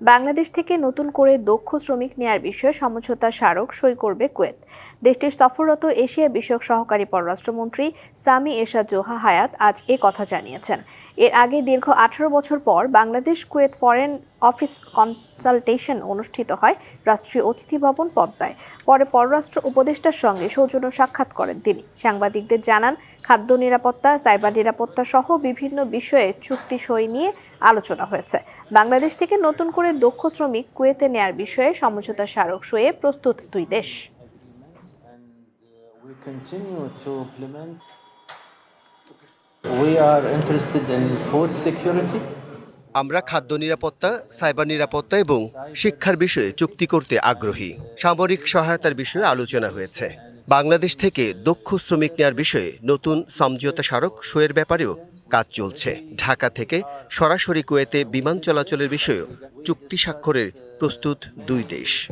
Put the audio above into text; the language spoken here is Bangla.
বাংলাদেশ থেকে নতুন করে দক্ষ শ্রমিক নেয়ার বিষয়ে সমঝোতা স্মারক সই করবে কুয়েত। দেশটির সফররত এশিয়া বিষয়ক সহকারী পররাষ্ট্রমন্ত্রী সামি এরশাদ জোহা হায়াত আজ এ কথা জানিয়েছেন। এর আগে দীর্ঘ আঠারো বছর পর Bangladesh Kuwait foreign office consultation অনুষ্ঠিত হয় রাষ্ট্রীয় অতিথি ভবন পদ্মায় পরে পররাষ্ট্র উপদেষ্টার সঙ্গে সৌজন্য সাক্ষাৎ করেন তিনি সাংবাদিকদের জানান, খাদ্য নিরাপত্তা, সাইবার নিরাপত্তা সহ বিভিন্ন বিষয়ে চুক্তি সই নিয়ে আলোচনা হয়েছে বাংলাদেশ থেকে নতুন করে দক্ষ শ্রমিক কুয়েতে নেয়ার বিষয়ে সমঝোতা স্মারক সয়ে প্রস্তুত দুই দেশ uh. We are interested in food security. আমরা খাদ্য নিরাপত্তা, সাইবার নিরাপত্তা এবং শিক্ষার বিষয়ে চুক্তি করতে আগ্রহী। সামরিক সহায়তার বিষয়ে আলোচনা হয়েছে। বাংলাদেশ থেকে দক্ষ শ্রমিক নেওয়ার বিষয়ে নতুন সমঝোতা স্মারক সইয়ের ব্যাপারেও কাজ চলছে। ঢাকা থেকে সরাসরি কুয়েতে বিমান চলাচলের বিষয়েও চুক্তি স্বাক্ষরের প্রস্তুত দুই দেশ।